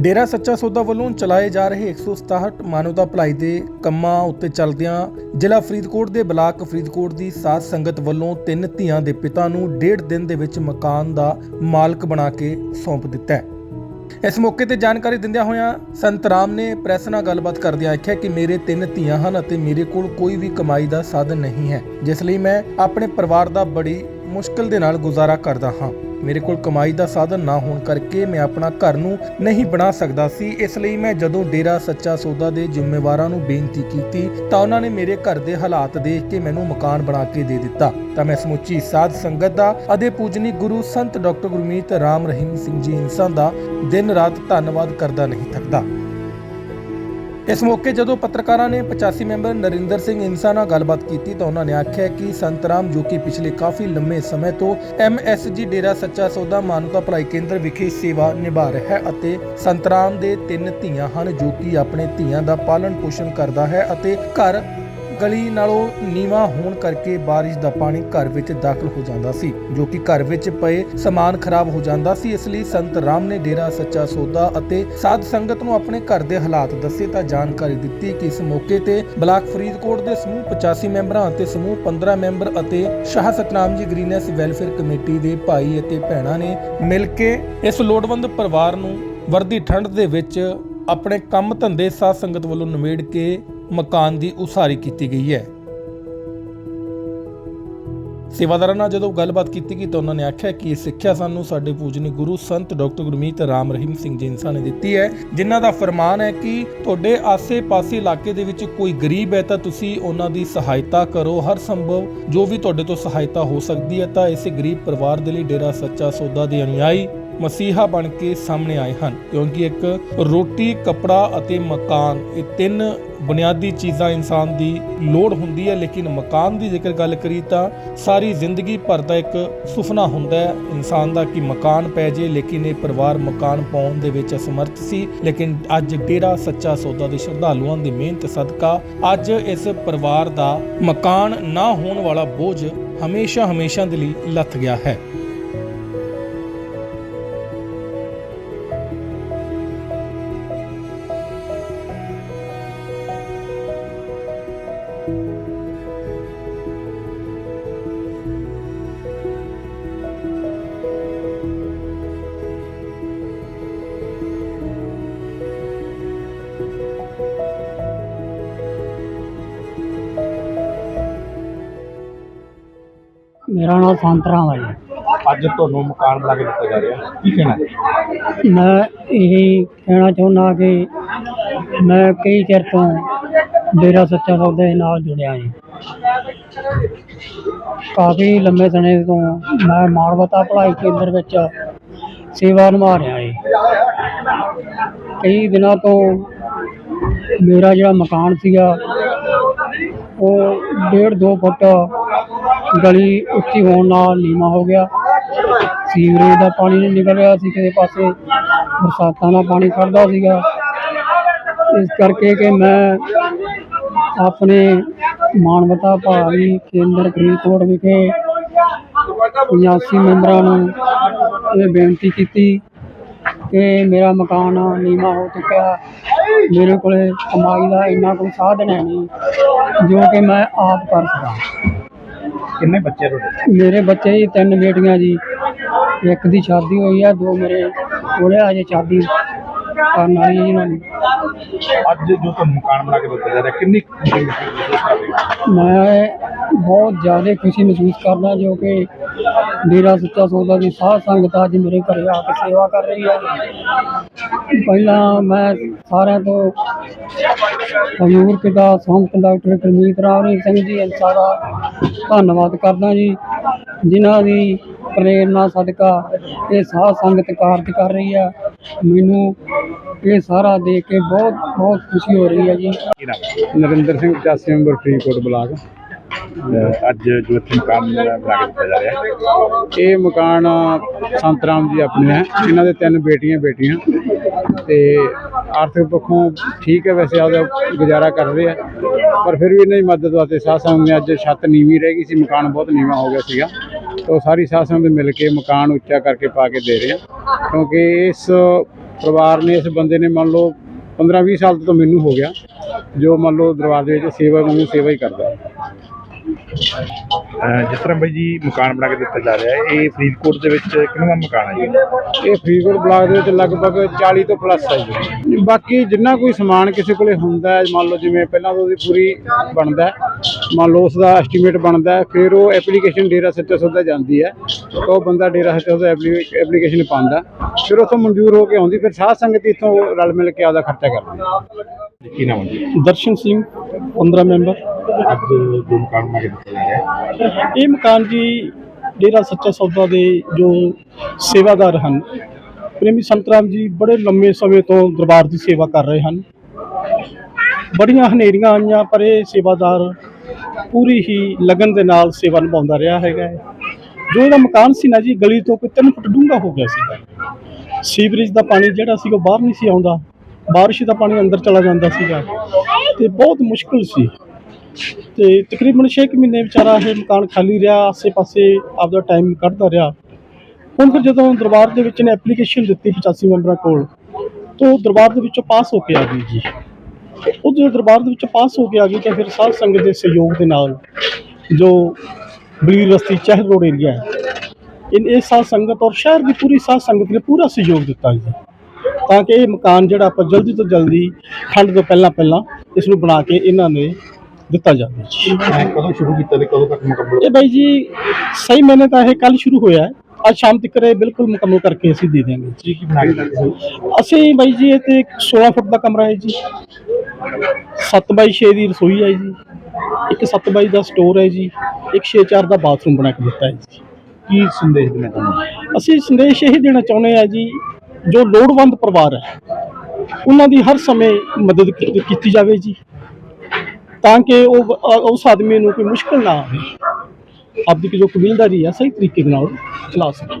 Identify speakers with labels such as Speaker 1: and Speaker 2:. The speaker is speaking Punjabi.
Speaker 1: ਡੇਰਾ ਸੱਚਾ ਸੌਦਾ ਵੱਲੋਂ ਚਲਾਏ ਜਾ ਰਹੇ 167 ਮਾਨਵਤਾ ਭਲਾਈ ਦੇ ਕੰਮਾਂ ਉੱਤੇ ਚੱਲਦਿਆਂ ਜ਼ਿਲ੍ਹਾ ਫਰੀਦਕੋਟ ਦੇ ਬਲਾਕ ਫਰੀਦਕੋਟ ਦੀ ਸਾਧ ਸੰਗਤ ਵੱਲੋਂ ਤਿੰਨ ਧੀਆਂ ਦੇ ਪਿਤਾ ਨੂੰ ਡੇਢ ਦਿਨ ਦੇ ਵਿੱਚ ਮਕਾਨ ਦਾ ਮਾਲਕ ਬਣਾ ਕੇ ਸੌਂਪ ਦਿੱਤਾ ਹੈ। ਇਸ ਮੌਕੇ ਤੇ ਜਾਣਕਾਰੀ ਦਿੰਦਿਆਂ ਹੋਇਆਂ ਸੰਤ ਰਾਮ ਨੇ ਪ੍ਰੈਸ ਨਾਲ ਗੱਲਬਾਤ ਕਰਦਿਆਂ ਆਖਿਆ ਕਿ ਮੇਰੇ ਤਿੰਨ ਧੀਆਂ ਹਨ ਅਤੇ ਮੇਰੇ ਕੋਲ ਕੋਈ ਵੀ ਕਮਾਈ ਦਾ ਸਾਧਨ ਨਹੀਂ ਹੈ, ਜਿਸ ਲਈ ਮੈਂ ਆਪਣੇ ਪਰਿਵਾਰ ਦਾ ਬੜੀ ਮੁਸ਼ਕਲ ਦੇ ਨਾਲ ਗੁਜ਼ਾਰਾ ਕਰਦਾ ਹਾਂ। ਮੇਰੇ ਕੋਲ ਕਮਾਈ ਦਾ ਸਾਧਨ ਨਾ ਹੋਣ ਕਰਕੇ ਮੈਂ ਆਪਣਾ ਘਰ ਨੂੰ ਨਹੀਂ ਬਣਾ ਸਕਦਾ ਸੀ। ਇਸ ਲਈ ਮੈਂ ਜਦੋਂ ਡੇਰਾ ਸੱਚਾ ਸੌਦਾ ਦੇ ਜ਼ਿੰਮੇਵਾਰਾਂ ਨੂੰ ਬੇਨਤੀ ਕੀਤੀ, ਤਾਂ ਉਹਨਾਂ ਨੇ ਮੇਰੇ ਘਰ ਦੇ ਹਾਲਾਤ ਦੇਖ ਕੇ ਮੈਨੂੰ ਮਕਾਨ ਬਣਾ ਕੇ ਦੇ ਦਿੱਤਾ। ਤਾਂ ਮੈਂ ਸਮੁੱਚੀ ਸਾਧ ਸੰਗਤ ਦਾ ਅਤੇ ਪੂਜਨੀ ਗੁਰੂ ਸੰਤ ਡਾਕਟਰ ਗੁਰਮੀਤ ਰਾਮ ਰਹੀਮ ਸਿੰਘ ਜੀ ਇਨਸਾਨ ਦਾ ਦਿਨ ਰਾਤ ਧੰਨਵਾਦ ਕਰਦਾ ਨਹੀਂ ਥੱਕਦਾ। ਇਸ ਮੌਕੇ ਜਦੋਂ ਪੱਤਰਕਾਰਾਂ ਨੇ 85 ਮੈਂਬਰ ਨਰਿੰਦਰ ਸਿੰਘ ਇਨਸਾ ਨਾਲ ਗੱਲਬਾਤ ਕੀਤੀ ਤਾਂ ਉਹਨਾਂ ਨੇ ਆਖਿਆ ਕਿ ਸੰਤਰਾਮ ਜੋ ਕਿ ਪਿਛਲੇ ਕਾਫੀ ਲੰਮੇ ਸਮੇਂ ਤੋਂ ਐਮਐਸਜੀ ਡੇਰਾ ਸੱਚਾ ਸੌਦਾ ਮਾਨਵਤਾ ਭਲਾਈ ਕੇਂਦਰ ਵਿਖੇ ਸੇਵਾ ਨਿਭਾ ਰਿਹਾ ਹੈ ਅਤੇ ਸੰਤਰਾਮ ਦੇ ਤਿੰਨ ਧੀਆਂ ਹਨ ਜੋ ਕਿ ਆਪਣੇ ਧੀਆਂ ਦਾ ਪਾਲਣ ਪੋਸ਼ਣ ਕਰਦਾ ਹੈ ਅਤੇ ਘਰ ਗਲੀ ਨਾਲੋਂ ਨੀਵਾ ਹੋਣ ਕਰਕੇ ਬਾਰਿਸ਼ ਦਾ ਪਾਣੀ ਘਰ ਵਿੱਚ ਦਾਖਲ ਹੋ ਜਾਂਦਾ ਸੀ, ਜੋ ਕਿ ਘਰ ਵਿੱਚ ਪਏ ਸਮਾਨ ਖਰਾਬ ਹੋ ਜਾਂਦਾ ਸੀ। ਇਸ ਲਈ ਸੰਤ ਰਾਮ ਨੇ ਡੇਰਾ ਸੱਚਾ ਸੌਦਾ ਅਤੇ ਸਾਧ ਸੰਗਤ ਨੂੰ ਆਪਣੇ ਘਰ ਦੇ ਹਾਲਾਤ ਦੱਸੇ ਤਾਂ ਜਾਣਕਾਰੀ ਦਿੱਤੀ ਕਿ ਇਸ ਮੌਕੇ ਤੇ ਬਲਾਕ ਫਰੀਦਕੋਟ ਦੇ ਸਮੂਹ 85 ਮੈਂਬਰਾਂ ਅਤੇ ਸਮੂਹ 15 ਮੈਂਬਰ ਅਤੇ ਸ਼ਾਹ ਸਤਨਾਮ ਜੀ ਗ੍ਰੀਨੈਸ ਵੈਲਫੇਅਰ ਕਮੇਟੀ ਦੇ ਭਾਈ ਅਤੇ ਭੈਣਾਂ ਨੇ ਮਿਲ ਕੇ ਇਸ ਲੋੜਵੰਦ ਪਰਿਵਾਰ ਨੂੰ ਵਰਦੀ ਠੰਡ ਦੇ ਵਿੱਚ ਆਪਣੇ ਕੰਮ ਧੰਦੇ ਸਾਧ ਸੰਗਤ ਵੱਲੋਂ ਨਿਮੇੜ ਕੇ ਮਕਾਨ ਦੀ ਉਸਾਰੀ ਕੀਤੀ ਗਈ ਹੈ। ਸੇਵਾਦਾਰਾਂ ਨਾਲ ਜਦੋਂ ਗੱਲਬਾਤ ਕੀਤੀ ਗਈ ਤਾਂ ਉਹਨਾਂ ਨੇ ਆਖਿਆ ਕਿ ਇਹ ਸਿੱਖਿਆ ਸਾਨੂੰ ਸਾਡੇ ਪੂਜਨੀ ਗੁਰੂ ਸੰਤ ਡਾਕਟਰ ਗੁਰਮੀਤ ਰਾਮ ਰਹੀਮ ਸਿੰਘ ਜੀ ਨੇ ਦਿੱਤੀ ਹੈ, ਜਿਨ੍ਹਾਂ ਦਾ ਫਰਮਾਨ ਹੈ ਕਿ ਤੁਹਾਡੇ ਆਸੇ-ਪਾਸੇ ਇਲਾਕੇ ਦੇ ਵਿੱਚ ਕੋਈ ਗਰੀਬ ਹੈ ਤਾਂ ਤੁਸੀਂ ਉਹਨਾਂ ਦੀ ਸਹਾਇਤਾ ਕਰੋ। ਹਰ ਸੰਭਵ ਜੋ ਵੀ ਤੁਹਾਡੇ ਤੋਂ ਸਹਾਇਤਾ ਹੋ ਸਕਦੀ ਹੈ ਤਾਂ ਇਸੇ ਗਰੀਬ ਪਰਿਵਾਰ ਦੇ ਲਈ ਡੇਰਾ ਸੱਚਾ ਸੌਦਾ ਦੇ ਅਨੁਯਾਈ ਮਸੀਹਾ ਬਣ ਕੇ ਸਾਹਮਣੇ ਆਏ ਹਨ। ਕਿਉਂਕਿ ਇੱਕ ਰੋਟੀ, ਕੱਪੜਾ ਅਤੇ ਮਕਾਨ ਇਹ ਤਿੰਨ ਬੁਨਿਆਦੀ ਚੀਜ਼ਾਂ ਇਨਸਾਨ ਦੀ ਲੋੜ ਹੁੰਦੀ ਹੈ, ਲੇਕਿਨ ਮਕਾਨ ਦੀ ਜੇਕਰ ਗੱਲ ਕਰੀ ਤਾਂ ਸਾਰੀ ਜ਼ਿੰਦਗੀ ਭਰ ਦਾ ਇੱਕ ਸੁਪਨਾ ਹੁੰਦਾ ਹੈ। ਇਨਸਾਨ ਦਾ ਕਿ ਮਕਾਨ ਪੈ ਜੇ, ਲੇਕਿਨ ਇਹ ਪਰਿਵਾਰ ਮਕਾਨ ਪਾਉਣ ਦੇ ਵਿੱਚ ਅਸਮਰਥ ਸੀ। ਲੇਕਿਨ ਅੱਜ ਡੇਰਾ ਸੱਚਾ ਸੌਦਾ ਦੇ ਸ਼ਰਧਾਲੂਆਂ ਦੀ ਮਿਹਨਤ, ਸਦਕਾ ਅੱਜ ਇਸ ਪਰਿਵਾਰ ਦਾ ਮਕਾਨ ਨਾ ਹੋਣ ਵਾਲਾ ਬੋਝ ਹਮੇਸ਼ਾ ਹਮੇਸ਼ਾ ਦੇ ਲਈ ਲੱਥ ਗਿਆ ਹੈ।
Speaker 2: ਮੇਰਾ ਨਾਮ ਸੰਤਰਾਮ ਹੈ ਜੀ।
Speaker 3: ਅੱਜ ਤੁਹਾਨੂੰ ਮਕਾਨ ਬਣਾ ਕੇ ਦਿੱਤਾ ਜਾ ਰਿਹਾ। ਕੀ ਕਹਿਣਾ? ਹੈ?
Speaker 2: ਮੈਂ ਇਹ ਕਹਿਣਾ ਚਾਹੁੰਦਾ ਕਿ ਮੈਂ ਕਈ ਚਿਰ ਤੋਂ ਡੇਰਾ ਸੱਚਾ ਸੌਦਾ ਦੇ ਨਾਲ ਜੁੜਿਆ ਜੀ। ਕਾਫੀ ਲੰਮੇ ਸਮੇਂ ਤੋਂ ਮੈਂ ਮਾਨਵਤਾ ਭਲਾਈ ਕੇਂਦਰ ਵਿੱਚ ਸੇਵਾ ਨਿਭਾ ਰਿਹਾ ਜੀ। ਕਈ ਦਿਨਾਂ ਤੋਂ ਮੇਰਾ ਜਿਹੜਾ ਮਕਾਨ ਸੀਗਾ ਉਹ ਡੇਢ ਦੋ ਫੁੱਟ ਗਲੀ ਉੱਚੀ ਹੋਣ ਨਾਲ ਨੀਵਾਂ ਹੋ ਗਿਆ। ਸੀਵਰੇਜ ਦਾ ਪਾਣੀ ਨਹੀਂ ਨਿਕਲ ਰਿਹਾ ਸੀ, ਕਿਸੇ ਪਾਸੇ ਬਰਸਾਤਾਂ ਦਾ ਪਾਣੀ ਖੜਦਾ ਸੀਗਾ। ਇਸ ਕਰਕੇ ਕਿ ਮੈਂ ਆਪਣੇ ਮਾਨਵਤਾ ਭਾਵੀ ਕੇਂਦਰ ਫਰੀਦਕੋਟ ਵਿਖੇ 85 ਮੈਂਬਰਾਂ ਨੂੰ ਇਹ ਬੇਨਤੀ ਕੀਤੀ ਕਿ ਮੇਰਾ ਮਕਾਨ ਨੀਵਾਂ ਹੋ ਚੁੱਕਿਆ। ਮੇਰੇ ਕੋਲੇ ਕਮਾਈ ਦਾ ਇੰਨਾ ਕੋਈ ਸਾਧਨ ਹੈ ਨਹੀਂ ਜੋ ਕਿ ਮੈਂ ਆਪ ਕਰ ਸਕਾਂ।
Speaker 3: ਕਿੰਨੇ ਬੱਚੇ ਤੁਹਾਡੇ?
Speaker 2: ਮੇਰੇ ਬੱਚੇ ਜੀ ਤਿੰਨ ਬੇਟੀਆਂ ਜੀ। ਇੱਕ ਦੀ ਸ਼ਾਦੀ ਹੋਈ ਆ ਦੋ ਮੇਰੇ ਕੋਲੇ ਅਜੇ ਸ਼ਾਦੀ। ਕਰਨ ਵਾਲੀ ਜੀ ਉਹਨਾਂ ਦੀ
Speaker 3: ਅੱਜ ਜੋ ਤੁਹਾਨੂੰ ਮਕਾਨ ਬਣਾ ਕੇ ਦਿੱਤਾ ਜਾ ਰਿਹਾ ਕਿੰਨੀ ਖੁਸ਼ੀ ਮਹਿਸੂਸ ਕਰ ਰਹੇ ਹੋ?
Speaker 2: ਮੈਂ ਬਹੁਤ ਜ਼ਿਆਦਾ ਖੁਸ਼ੀ ਮਹਿਸੂਸ ਕਰਦਾ ਜੋ ਕਿ ਡੇਰਾ ਸੱਚਾ ਸੌਦਾ ਦੀ ਸਾਧ ਸੰਗਤ ਅੱਜ ਮੇਰੇ ਘਰੇ ਆ ਕੇ ਸੇਵਾ ਕਰ ਰਹੀ ਹੈ। ਪਹਿਲਾਂ ਮੈਂ ਸਾਰਿਆਂ ਤੋਂ ਹਜ਼ੂਰ ਪਿਤਾ ਸੰਤ ਡਾਕਟਰ ਗੁਰਮੀਤ ਰਾਮ ਸਿੰਘ ਜੀ ਇੰਸਾ ਦਾ ਧੰਨਵਾਦ ਕਰਦਾ ਜੀ, ਜਿਨ੍ਹਾਂ ਦੀ ਪ੍ਰੇਰਨਾ ਸਦਕਾ ਇਹ ਸਾਧ ਸੰਗਤ ਕਾਰਜ ਕਰ ਰਹੀ ਹੈ। ਮੈਨੂੰ ਇਹ ਸਾਰਾ ਦੇਖ ਕੇ ਬਹੁਤ ਬਹੁਤ ਖੁਸ਼ੀ ਹੋ ਰਹੀ ਹੈ ਜੀ।
Speaker 4: Narinder Singh 85 number Faridkot block.
Speaker 3: ਅਹ ਅੱਜ ਜੋ ਇੱਥੇ ਮਕਾਨ ਬਣਾ ਕੇ ਦਿੱਤਾ ਜਾ ਰਿਹਾ।
Speaker 4: ਇਹ ਮਕਾਨ ਸੰਤਰਾਮ ਜੀ ਆਪਣੇ ਹੈ। ਇਹਨਾਂ ਦੇ ਤਿੰਨ ਬੇਟੀਆਂ ਬੇਟੀਆਂ ਤੇ ਆਰਥਿਕ ਪੱਖੋਂ ਠੀਕ ਹੈ, ਵੈਸੇ ਆਪਦਾ ਗੁਜ਼ਾਰਾ ਕਰ ਰਹੇ ਆ ਪਰ ਫਿਰ ਵੀ ਇਹਨਾਂ ਦੀ ਮਦਦ ਵਾਸਤੇ ਸਾਧ ਸੰਗਤ ਨੇ ਅੱਜ ਛੱਤ ਨੀਵੀਂ ਰਹਿ ਗਈ ਸੀ, ਮਕਾਨ ਬਹੁਤ ਨੀਵਾਂ ਹੋ ਗਿਆ ਸੀਗਾ। ਤਾਂ ਉਹ ਸਾਰੀ ਸਾਧ ਸੰਗਤ ਮਿਲ ਕੇ ਮਕਾਨ ਉੱਚਾ ਕਰਕੇ ਪਾ ਕੇ ਦੇ ਰਹੇ ਆ। ਕਿਉਂਕਿ ਇਸ ਪਰਿਵਾਰ ਨੇ, ਇਸ ਬੰਦੇ ਨੇ ਮੰਨ ਲਓ 15 20 ਸਾਲ ਤੋਂ ਮੈਨੂੰ ਹੋ ਗਿਆ। ਜੋ ਮੰਨ ਲਓ ਦਰਬਾਰ ਦੇ ਵਿੱਚ ਸੇਵਾ ਵਾਂਗੂ ਸੇਵਾ ਹੀ ਕਰਦਾ।
Speaker 3: Thank you. ਜਿਸ ਤਰ੍ਹਾਂ ਬਾਈ ਜੀ ਮਕਾਨ ਬਣਾ ਕੇ ਦਿੱਤਾ ਜਾ ਰਿਹਾ ਹੈ ਇਹ ਫਰੀਦਕੋਟ ਦੇ ਵਿੱਚ ਕਿੰਨਾ ਮਕਾਨ ਹੈ ਜੀ?
Speaker 4: ਇਹ ਫਰੀਦਕੋਟ ਬਲਾਕ ਦੇ ਵਿੱਚ ਲਗਭਗ 40 ਤੋਂ ਪਲੱਸ ਹੈ ਜੀ। ਬਾਕੀ ਜਿੰਨਾ ਕੋਈ ਸਮਾਨ ਕਿਸੇ ਕੋਲੇ ਹੁੰਦਾ ਹੈ ਮੰਨ ਲਓ ਜਿਵੇਂ ਪਹਿਲਾਂ ਤਾਂ ਉਹਦੀ ਪੂਰੀ ਬਣਦਾ ਹੈ, ਮੰਨ ਲਓ ਉਸ ਦਾ ਐਸਟੀਮੇਟ ਬਣਦਾ ਹੈ, ਫਿਰ ਉਹ ਐਪਲੀਕੇਸ਼ਨ ਡੇਰਾ ਸੱਚਾ ਸੌਦਾ ਜਾਂਦੀ ਹੈ ਤਾਂ ਉਹ ਬੰਦਾ ਡੇਰਾ ਸੱਚਾ ਸੌਦਾ ਐਪਲੀਕੇਸ਼ਨ ਪਾਉਂਦਾ ਫਿਰ ਉੱਥੋਂ ਮਨਜ਼ੂਰ ਹੋ ਕੇ ਆਉਂਦੀ ਫਿਰ ਸਾਧ ਸੰਗਤ ਇੱਥੋਂ ਰਲ ਮਿਲ ਕੇ ਆਪਦਾ ਖਰਚਾ ਕਰਦੀ ਹੈ।
Speaker 3: ਕੀ ਨਾਮ ਹੈ ਜੀ?
Speaker 5: ਦਰਸ਼ਨ ਸਿੰਘ 15 ਮੈਂਬਰ
Speaker 3: ਅੱਜ ਮਕਾਨ ਬਣਾ ਕੇ ਦਿੱਤਾ ਜਾ ਰਿਹਾ ਹੈ।
Speaker 5: ਇਹ ਮਕਾਨ ਜੀ ਡੇਰਾ ਸੱਚਾ ਸੌਦਾ ਦੇ ਜੋ ਸੇਵਾਦਾਰ ਹਨ, ਪ੍ਰੇਮੀ ਸੰਤਰਾਮ ਜੀ ਬੜੇ ਲੰਮੇ ਸਮੇਂ ਤੋਂ ਦਰਬਾਰ ਦੀ ਸੇਵਾ ਕਰ ਰਹੇ ਹਨ। ਬੜੀਆਂ ਹਨੇਰੀਆਂ ਆਈਆਂ, ਪਰ ਇਹ ਸੇਵਾਦਾਰ ਪੂਰੀ ਹੀ ਲਗਨ ਦੇ ਨਾਲ ਸੇਵਾ ਨਿਭਾਉਂਦਾ ਰਿਹਾ ਹੈਗਾ ਹੈ। ਜੋ ਇਹਦਾ ਮਕਾਨ ਸੀ ਨਾ ਜੀ, ਗਲੀ ਤੋਂ ਕੋਈ 3 ਫੁੱਟ ਡੂੰਘਾ ਹੋ ਗਿਆ ਸੀਗਾ। ਸੀਵਰੇਜ ਦਾ ਪਾਣੀ ਜਿਹੜਾ ਸੀ, ਉਹ ਬਾਹਰ ਨਹੀਂ ਸੀ ਆਉਂਦਾ। ਬਾਰਿਸ਼ ਦਾ ਪਾਣੀ ਅੰਦਰ ਚਲਾ ਜਾਂਦਾ ਸੀਗਾ ਤੇ ਬਹੁਤ ਮੁਸ਼ਕਲ ਸੀ। ਤੇ ਤਕਰੀਬਨ 6 ਮਹੀਨੇ ਵਿਚਾਰਾ ਇਹ ਮਕਾਨ ਖਾਲੀ ਰਿਹਾ, ਆਸੇ-ਪਾਸੇ ਆਪਦਾ ਟਾਈਮ ਕੱਢਦਾ ਰਿਹਾ। ਹੁਣ ਫਿਰ ਜਦੋਂ ਦਰਬਾਰ ਦੇ ਵਿੱਚ ਨੇ ਐਪਲੀਕੇਸ਼ਨ ਦਿੱਤੀ 85 ਮੈਂਬਰਾਂ ਕੋਲ, ਤੋਂ ਦਰਬਾਰ ਦੇ ਵਿੱਚੋਂ ਪਾਸ ਹੋ ਕੇ ਆ ਗਈ ਜੀ। ਉਹ ਜਦੋਂ ਦਰਬਾਰ ਦੇ ਵਿੱਚੋਂ ਪਾਸ ਹੋ ਕੇ ਆ ਗਈ, ਤਾਂ ਫਿਰ ਸਾਧ ਸੰਗਤ ਦੇ ਸਹਿਯੋਗ ਦੇ ਨਾਲ ਜੋ ਬਲੀਰ ਰਸਤੀ ਚਹਿਲ ਰੋਡ ਏਰੀਆ ਹੈ ਇਨ ਇਹ ਸਾਧ ਸੰਗਤ ਔਰ ਸ਼ਹਿਰ ਦੀ ਪੂਰੀ ਸਾਧ ਸੰਗਤ ਨੇ ਪੂਰਾ ਸਹਿਯੋਗ ਦਿੱਤਾ ਜੀ। ਤਾਂ ਕਿ ਇਹ ਮਕਾਨ ਜਿਹੜਾ ਆਪਾਂ ਜਲਦੀ ਤੋਂ ਜਲਦੀ ਠੰਡ ਤੋਂ ਪਹਿਲਾਂ ਪਹਿਲਾਂ ਇਸ ਨੂੰ ਬਣਾ ਕੇ ਇਹਨਾਂ ਨੇ ਦਿੱਤਾ ਜਾਵੇ। ਜੀ
Speaker 3: ਕਦੋਂ ਸ਼ੁਰੂ ਕੀਤਾ ਤੇ ਕਦੋਂ ਤੱਕ ਮੁਕੰਮਲ
Speaker 5: ਇਹ ਬਾਈ ਜੀ ਸਹੀ ਮੈਨੇ ਤਾਂ ਇਹ ਕੱਲ ਸ਼ੁਰੂ ਹੋਇਆ ਹੈ। ਅੱਜ ਸ਼ਾਮ ਤੱਕ ਇਹ ਬਿਲਕੁਲ ਮੁਕੰਮਲ ਕਰਕੇ ਅਸੀਂ ਦੇ ਦਿਆਂਗੇ।
Speaker 3: ਜੀ ਕੀ ਬਣਾ?
Speaker 5: ਅਸੀਂ ਬਾਈ ਜੀ ਇਹ ਤੇ ਇੱਕ 16 ਫੁੱਟ ਦਾ ਕਮਰਾ ਹੈ ਜੀ। 7 ਬਾਈ 6 ਦੀ ਰਸੋਈ ਹੈ ਜੀ। ਇੱਕ 7 ਬਾਈ ਦਾ ਸਟੋਰ ਹੈ ਜੀ। ਇੱਕ 6 4 ਦਾ ਬਾਥਰੂਮ ਬਣਾ ਕੇ ਦਿੱਤਾ ਹੈ ਜੀ।
Speaker 3: ਕੀ ਸੰਦੇਸ਼ ਦੇਣਾ ਚਾਹੁੰਦੇ
Speaker 5: ਅਸੀਂ ਸੰਦੇਸ਼ ਇਹ ਦੇਣਾ ਚਾਹੁੰਦੇ ਹਾਂ ਜੀ ਜੋ ਲੋੜਵੰਦ ਪਰਿਵਾਰ ਹੈ ਉਹਨਾਂ ਦੀ ਹਰ ਸਮੇਂ ਮਦਦ ਕੀਤੀ ਜਾਵੇ ਜੀ। ਤਾਂ ਕਿ ਉਹ ਉਸ ਆਦਮੀ ਨੂੰ ਕੋਈ ਮੁਸ਼ਕਲ ਨਾ ਆਵੇ। ਆਪਦੀ ਜੋ ਕਬੀਲਦਾਰੀ ਹੈ ਸਹੀ ਤਰੀਕੇ ਦੇ ਨਾਲ ਚਲਾ ਸਕੇ।